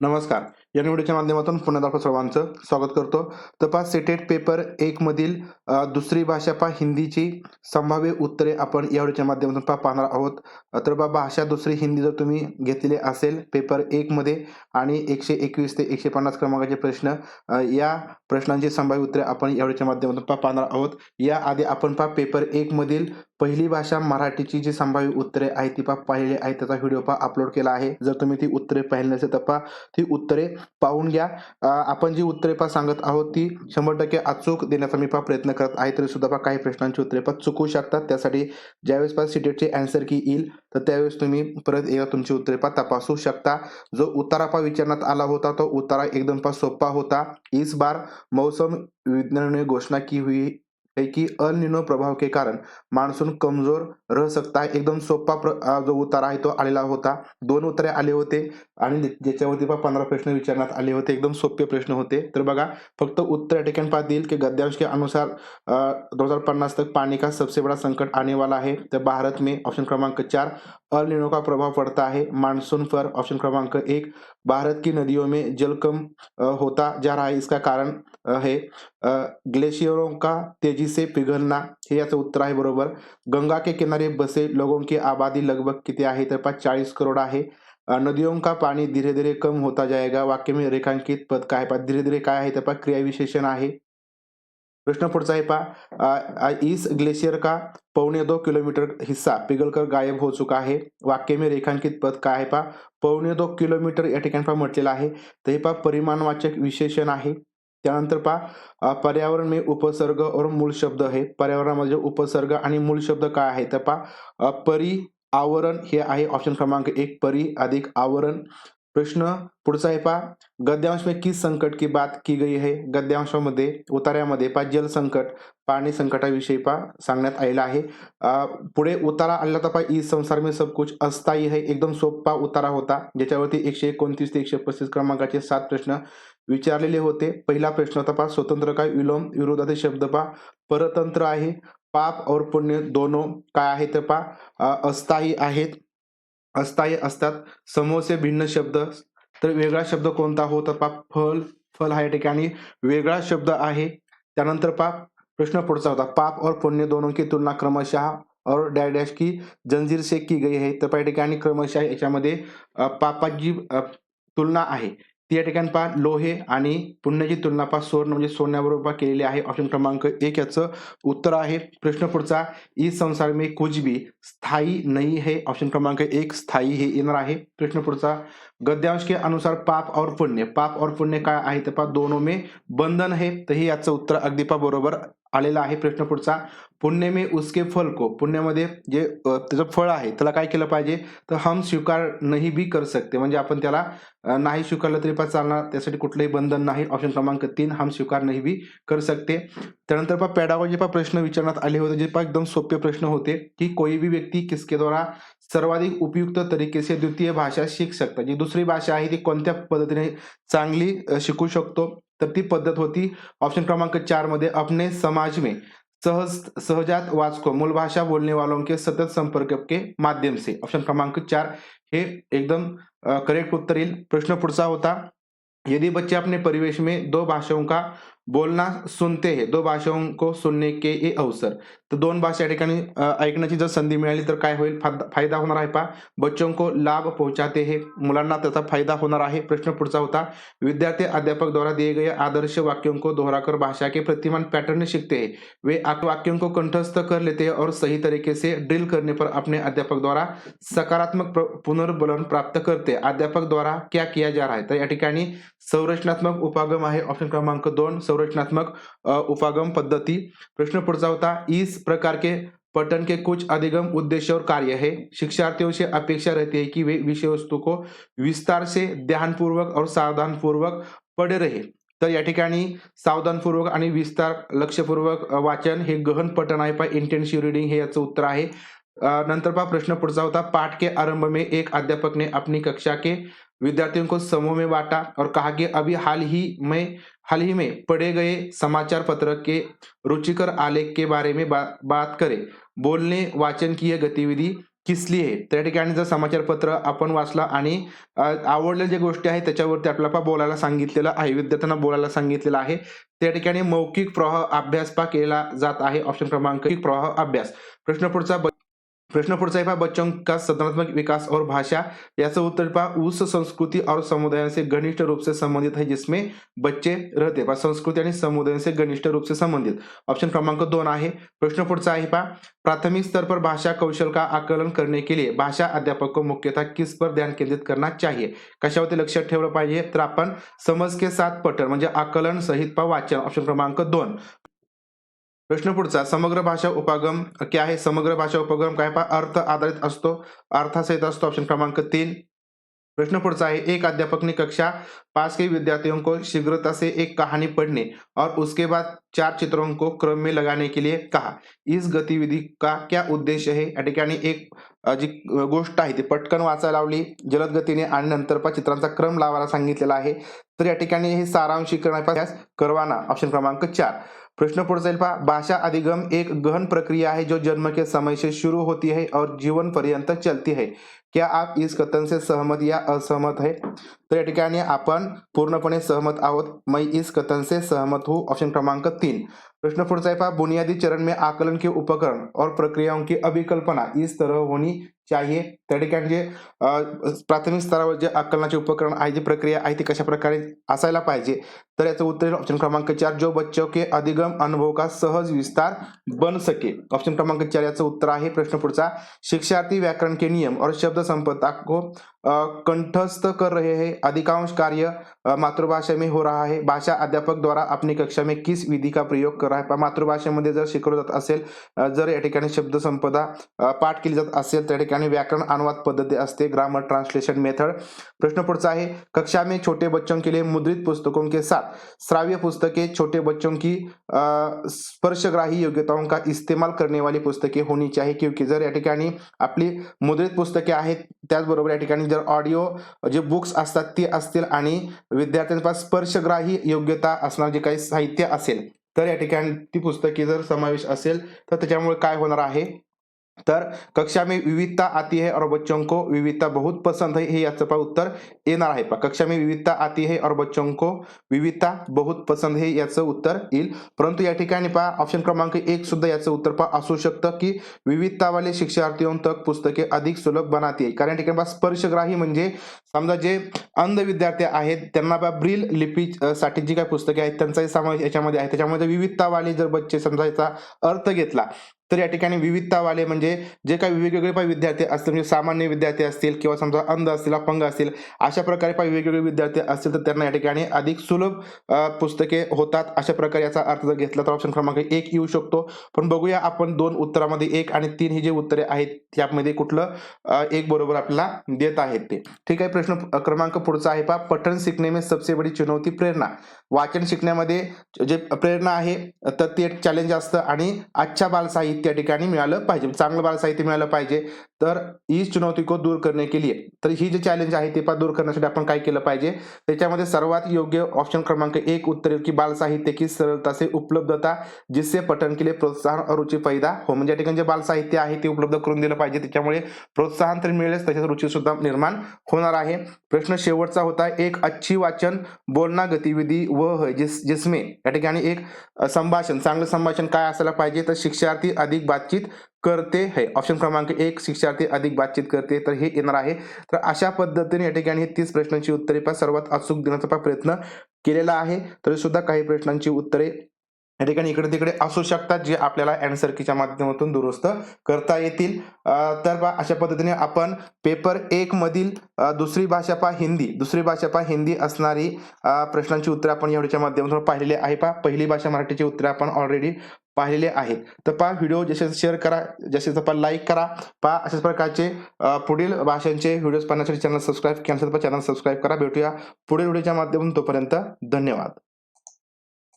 नमस्कार. या निवडीच्या माध्यमातून पुन्हा आपलं सर्वांचं. स्वागत करतो. तपास सेटेड पेपर एक मधील दुसरी भाषा पा हिंदीची. संभाव्य उत्तरे आपण या व्हिडिओच्या माध्यमातून पा पाहणार आहोत. तर बा भाषा दुसरी हिंदी जर तुम्ही घेतलेली असेल पेपर एक मध्ये आणि एकशे एकवीस ते एकशे पन्नास क्रमांकाचे प्रश्न या प्रश्नांची संभाव्य उत्तरे आपण या व्हिडिओच्या माध्यमातून पा पाहणार आहोत. या आधी आपण पा पेपर एक मधील पहिली भाषा मराठीची जी संभाव्य उत्तरे आहे ती पा पाहिली आहे त्याचा व्हिडिओ पा अपलोड केला आहे. जर तुम्ही ती उत्तरे पाहिली नसेल तर पा ती उत्तरे पाहून घ्या. आपण जी उत्तरे पा सांगत आहोत ती शंभर टक्के अचूक देण्याचा मी पा प्रयत्न करत आहे. तरी सुद्धा पा काही प्रश्नांची उत्तरे पा चुकू शकतात. त्यासाठी ज्यावेळेस पा सिटेटची अँसर की येईल तर त्यावेळेस तुम्ही परत एकदा तुमची उत्तरे पा तपासू शकता. जो उतारा पा विचारण्यात आला होता तो उतारा एकदम पा सोपा होता. इस बार मौसम विज्ञान ने घोषणा की हुई है कि अल निनो प्रभाव के कारण. मान्सून कमजोर रह सकता है एकदम सोपा प्र, जो उतारा आहे तो आलेला होता. दोन उत्तरे आले होते आणि ज्याच्यावरती पण पंधरा प्रश्न विचारण्यात आले होते. एकदम सोपे प्रश्न होते. तर बघा फक्त उत्तर या ठिकाणी येईल की गद्यांश के अनुसार दो हजार पन्नास तक पानी का सबसे बड़ा संकट आने वाला है तर भारत में ऑप्शन क्रमांक चार अल निनो का प्रभाव पड़ता है मानसून पर ऑप्शन क्रमांक एक भारत की नदियों में जल कम होता जा रहा है. इसका कारण हे ग्लेशियरों का तेजी से पिघलना हे याचं उत्तर आहे बरोबर. गंगा के किनारे बसे लोगों की आबादी लगभग किती आहे? तर पाच चाळीस करोड आहे. नदियों का पानी धीरे धीरे कम होता जाएगा वाक्य मी रेखांकित पद काय पा धीरे धीरे काय आहे? तर पा क्रियाविशेषण आहे. प्रश्न पुढचा आहे पा इस ग्लेशियर का पौने दो किलोमीटर हिस्सा पिघलकर गायब हो चुका है वाक्य में रेखांकित पद काय आहे? पा पौने दो किलोमीटर या ठिकाणी पा म्हटलेलं आहे. तर हे पा परिमाणवाचक विशेषण आहे. त्यानंतर पहा पर्यावरण में उपसर्ग और मूळ शब्द आहे पर्यावरणामध्ये उपसर्ग आणि मूळ शब्द काय आहे? तर पहा परी आवरण हे आहे ऑप्शन क्रमांक एक. परी अधिक आवरण. प्रश्न पुढचा आहे पहा गद्यांश में किस संकट की बात की गई है? गद्यांशामध्ये उतार्यामध्ये पहा जल संकट पाणी संकटाविषयी पा सांगण्यात आलेला आहे. पुढे उतारा आणला तर पहा ई संसार में सब कुछ अस्थायी है. एकदम सोपा उतारा होता. ज्याच्यावरती एकशे एकोणतीस ते एकशे पस्तीस क्रमांकाचे सात प्रश्न विचारलेले होते. पहिला प्रश्न होता स्वतंत्र काय? विलोम विरोधाचे शब्द पा परतंत्र आहे. पाप और पुण्य दोनो काय आहे तर पा अस्थायी आहेत. अस्थायी असतात. समोसे भिन्न शब्द. तर वेगळा शब्द कोणता हो तर पा फल फल हा या ठिकाणी. वेगळा शब्द आहे. त्यानंतर पा प्रश्न पुढचा होता. पाप और पुण्य दोनों की तुलना क्रमशः और डॅश डॅश की जंजीर से की गई है तर पा या ठिकाणी क्रमशः याच्यामध्ये पापाची तुलना आहे. ती या ठिकाणी पहा लोहे आणि पुण्याची तुलना पहा सोन म्हणजे सोन्याबरोबर केलेली आहे. ऑप्शन क्रमांक एक याचं उत्तर आहे. प्रश्न पुढचा ई संसार मे कुछ भी स्थायी नाही हे ऑप्शन क्रमांक एक स्थायी हे येणार आहे. प्रश्न पुढचा गद्यांश के अनुसार पाप और पुण्य। पाप और पुण्य काय आहे तर पा दोनों में बंधन है तर हे याचं उत्तर अगदी पा बरोबर आलेला आहे प्रश्न पुढचा. पुण्य में उसके फल को पुण्यामध्ये जे त्याचं फळ आहे त्याला काय केलं पाहिजे? तर हम स्वीकार नाही बी कर सकते. म्हणजे आपण त्याला नाही स्वीकारलं तरी पण चालणार. त्यासाठी कुठलंही बंधन नाही. ऑप्शन क्रमांक तीन हम स्वीकार नाही बी कर सकते. त्यानंतर पा जे पा प्रश्न विचारण्यात आले होते. जे पा एकदम सोपे प्रश्न होते की कोई भी व्यक्ती किसके द्वारा सर्वाधिक उपयुक्त तरीके से द्वितीय भाषा शिक शकता. जी दुसरी भाषा आहे ती कोणत्या पद्धतीने चांगली शिकू शकतो? तर ती पद्धत होती ऑप्शन क्रमांक चारमध्ये अपने समाज में सहज सहजात वाचको मूल भाषा बोलने वालों के सतत संपर्क के माध्यम से. ऑप्शन क्रमांक चार हे एकदम करेक्ट उत्तर येईल. प्रश्न पुढचा होता यदि बच्चे अपने परिवेश में दो भाषाओं का बोलना सुनते हैं, दो भाषाओं को सुनने के ये अवसर। तर दोन भाषा या ठिकाणी ऐकण्याची जर संधी मिळाली तर काय होईल? फ़ायदा होणार आहे पा बच्चों को लाभ पहुंचाते हैं. त्याचा फ़ायदा होणार आहे. प्रश्न पुढचा होता. विद्यार्थी अध्यापक द्वारा दिए गए आदर्श वाक्यों को दोहराकर भाषा के प्रतिमान पैटर्न सीखते हैं. वे वाक्यों को कंठस्थ कर लेते हैं और सही तरीके से ड्रिल करने पर अपने अध्यापक द्वारा सकारात्मक पुनर्बलन प्राप्त करते हैं. अध्यापक द्वारा क्या किया जा रहा है? तर या ठिकाणी संरचनात्मक उपागम आहे. ऑप्शन क्रमांक दोन संरचनात्मक उपागम पद्धती. प्रश्न पुढचा होता इस प्रकार के पठन के कुछ अधिगम उद्देश्य और कार्य है. शिक्षार्थियों से अपेक्षा रहती है कि वे विषय वस्तु को विस्तार से ध्यानपूर्वक और सावधानपूर्वक पढ़े रहे. तर या ठिकाणी सावधानपूर्वक आणि विस्तार लक्षपूर्वक वाचन हे गहन पठन आहे. पा इंटेन्सिव्ह रिडिंग हे याचं उत्तर आहे. नंतर पा प्रश्न पुढचा होता पाठ के आरंभ में एक अध्यापक ने अपनी कक्षा के विद्यार्थियों को समूह में बांटा और कहा कि अभी हाल ही में हाल ही में पढ़े गए समाचार पत्र के रुचिकर आलेख के बारे में बा, बात करें। बोलने वाचन की यह गतिविधि किसली आहे त्या ठिकाणी जर समाचारपत्र आपण वाचला आणि अ, आवडलेल्या ज्या गोष्टी आहेत त्याच्यावरती आपल्याला बोलायला सांगितलेलं आहे विद्यार्थ्यांना बोलायला सांगितलेलं आहे त्या ठिकाणी मौखिक प्रवाह अभ्यास पा केला जात आहे ऑप्शन क्रमांक प्रवाह अभ्यास. प्रश्न पुढचा ब- प्रश्न पुढचा है पहा बच्चों का सदनात्मक विकास और भाषा? याचं उत्तर पहा उस संस्कृति और समुदाय से घनिष्ठ रूप से संबंधित है जिसमें बच्चे रहते. पहा संस्कृती आणि समुदाय से घनिष्ठ रूप से संबंधित. ऑप्शन क्रमांक दोन आहे. प्रश्न पुढचा आहे पहा प्राथमिक स्तर पर भाषा कौशल का आकलन करने के लिए भाषा अध्यापक को मुख्यतः किस पर ध्यान केंद्रित करना चाहिए? कशावरती लक्षात ठेवलं पाहिजे? तर आपण समज के साथ पटर म्हणजे आकलन सहित पा वाचन. ऑप्शन क्रमांक दोन. प्रश्न पुढचा समग्र भाषा उपागम क्या आहे? समग्र भाषा उपगम काय पहा? अर्थ आधारित असतो. अर्थासहित असतो. ऑप्शन क्रमांक तीन. प्रश्न पुढचा है एक अध्यापक ने कक्षा पास के विद्यार्थियों को शीघ्रता से एक कहानी पढ़ने और उसके बाद चार चित्रों को क्रम में लगाने के लिए कहा. इस गतिविधि का क्या उद्देश है? या ठिकाणी एक जी गोष्ट आहे ती पटकन वाचायला लावली. जलद गतीने आणि नंतर पा चित्रांचा क्रम लावायला सांगितलेला आहे. तर या ठिकाणी हे सारांशिकरण करवाना. ऑप्शन क्रमांक चार. प्रश्न पुढचा येईल पहा. भाषा अधिगम एक गहन प्रक्रिया है जो जन्म के समय से शुरू होती है और जीवन पर्यंत चलती है. क्या आप इस कथन से सहमत या असहमत है? तो यह आपण पूर्णपणे सहमत आहोत. मैं इस कथन से सहमत हूँ. ऑप्शन क्रमांक तीन. प्रश्न पुढचा आहे बुनियादी चरण में आकलन के उपकरण और प्रक्रियाओं की अभिकल्पना. इस तरह होनी चाहिए त्या ठिकाणी जे प्राथमिक स्तरावर जे आकलनाचे उपकरण आहे जी प्रक्रिया आहे ती कशा प्रकारे असायला पाहिजे? तर याचं उत्तर ऑप्शन क्रमांक चार जो बच्चों के अधिगम अनुभव का सहज विस्तार बन सके? ऑप्शन क्रमांक चार याचं उत्तर आहे प्रश्न पुढचा. शिक्षार्थी व्याकरण के नियम और शब्द संपदा को कंठस्थ कर रहे हैं अधिकांश कार्य मातृभाषा में हो रहा है भाषा अध्यापक द्वारा अपनी कक्षा में किस विधि का प्रयोग कर रहा है? मातृभाषेमध्ये जर शिकवलं जात असेल जर या ठिकाणी शब्द संपदा पाठ केली जात असेल त्या ठिकाणी व्याकरण अनुवाद पद्धती असते. ग्रामर ट्रान्सलेशन मेथड प्रश्न पुढचा आहे. कक्षा में छोटे बच्चों के लिए मुद्रित पुस्तकों के साथ. श्राव्य पुस्तकें छोटे बच्चों की स्पर्शग्राही योग्यताओं का इस्तेमाल करने वाली पुस्तके होनी चाहिए क्योंकि जर या ठिकाणी आपली मुद्रित पुस्तके आहेत त्याचबरोबर या ठिकाणी जर ऑडिओ जे बुक्स असतात ते असतील आणि विद्यार्थ्यांपास स्पर्शग्राही योग्यता असणार जे काही साहित्य असेल तर या ठिकाणी ती पुस्तके जर समावेश असेल तर त्याच्यामुळे काय होणार आहे? तर कक्षा में विविधता आती है और बच्चों को विविधता बहुत पसंद है हे याचं पहा उत्तर येणार आहे पहा. कक्षा में विविधता आती है और बच्चों को विविधता बहुत पसंद है याचं उत्तर येईल. परंतु या ठिकाणी पहा ऑप्शन क्रमांक एक सुद्धा याचं उत्तर पहा. असू शकतं की विविधतावाले शिक्षार्थियों तक पुस्तके अधिक सुलभ बनाती है कारण या ठिकाणी पहा स्पर्शग्राही म्हणजे समजा जे अंध विद्यार्थी आहेत त्यांना बा ब्रिल लिपी साठी जी काही पुस्तके आहेत त्यांचाही समावेश याच्यामध्ये आहे. त्याच्यामध्ये विविधतावाले जर बच्चे समजा याचा अर्थ घेतला तर या ठिकाणी विविधतावाले म्हणजे जे काही वेगवेगळे पाय विद्यार्थी असतील म्हणजे सामान्य विद्यार्थी असतील किंवा समजा अंध असतील अपंग असतील अशा प्रकारे पाहिजे वेगवेगळे विद्यार्थी असतील तर त्यांना या ठिकाणी अधिक सुलभ पुस्तके होतात. अशा प्रकारे याचा अर्थ जर घेतला तर ऑप्शन क्रमांक एक येऊ शकतो. पण बघूया आपण दोन उत्तरामध्ये एक आणि तीन ही जे उत्तरे आहेत त्यामध्ये कुठलं एक बरोबर आपल्याला देत आहेत ते. ठीक आहे प्रश्न प्रश्न क्रमांक पुढचा आहे पहा. पठन शिकणे में सबसे बडी चुनौती प्रेरणा. वाचन शिकण्यामध्ये जे प्रेरणा आहे तर ते चॅलेंज असतं आणि अच्छा बाल साहित्य या ठिकाणी मिळालं पाहिजे. चांगलं बाल साहित्य मिळालं पाहिजे. तर ही चुनौती को दूर करने के लिए. तर ही जे चॅलेंज आहे ते पा दूर करण्यासाठी आपण काय केलं पाहिजे? त्याच्यामध्ये सर्वात योग्य ऑप्शन क्रमांक एक उत्तर की बाल साहित्य की सरलता से उपलब्धता जिससे पठन के लिए प्रोत्साहन और रुचि पैदा हो. म्हणजे या ठिकाणी जे बाल साहित्य आहे ते उपलब्ध करून दिलं पाहिजे. त्याच्यामुळे प्रोत्साहन तर मिळेलच त्याच्यात रुची सुद्धा निर्माण होणार आहे. प्रश्न शेवटचा होता. एक अच्छी वाचन बोलना गतिविधी व है जिस जिसमे. या ठिकाणी एक संभाषण. चांगलं संभाषण काय असायला पाहिजे? तर शिक्षार्थी अधिक बातचीत करते हे. ऑप्शन क्रमांक एक शिक्षार्थी अधिक बातचीत करते. तर हे येणार आहे. तर अशा पद्धतीने या ठिकाणी हे तीस प्रश्नांची उत्तरे पहा. सर्वात अचूक देण्याचा प्रयत्न केलेला आहे. तरी सुद्धा काही प्रश्नांची उत्तरे या ठिकाणी इकडे तिकडे असू शकतात जे आपल्याला अँसर कीच्या माध्यमातून दुरुस्त करता येतील. तर बा अशा पद्धतीने आपण पेपर एक मधील दुसरी भाषा पा हिंदी. दुसरी भाषा पा हिंदी असणारी प्रश्नांची उत्तरे आपण एवढ्याच्या माध्यमातून पाहिलेली आहे पा पहिली भाषा मराठीची उत्तरे आपण ऑलरेडी पाहिलेले आहेत. तर पहा व्हिडिओ जसे शेअर करा जसे पहा लाईक करा. पहा अशाच प्रकारचे पुढील भाषांचे व्हिडिओज पाहण्यासाठी channel subscribe cancel channel subscribe करा. भेटूया पुढील व्हिडिओच्या माध्यमातून. तोपर्यंत धन्यवाद.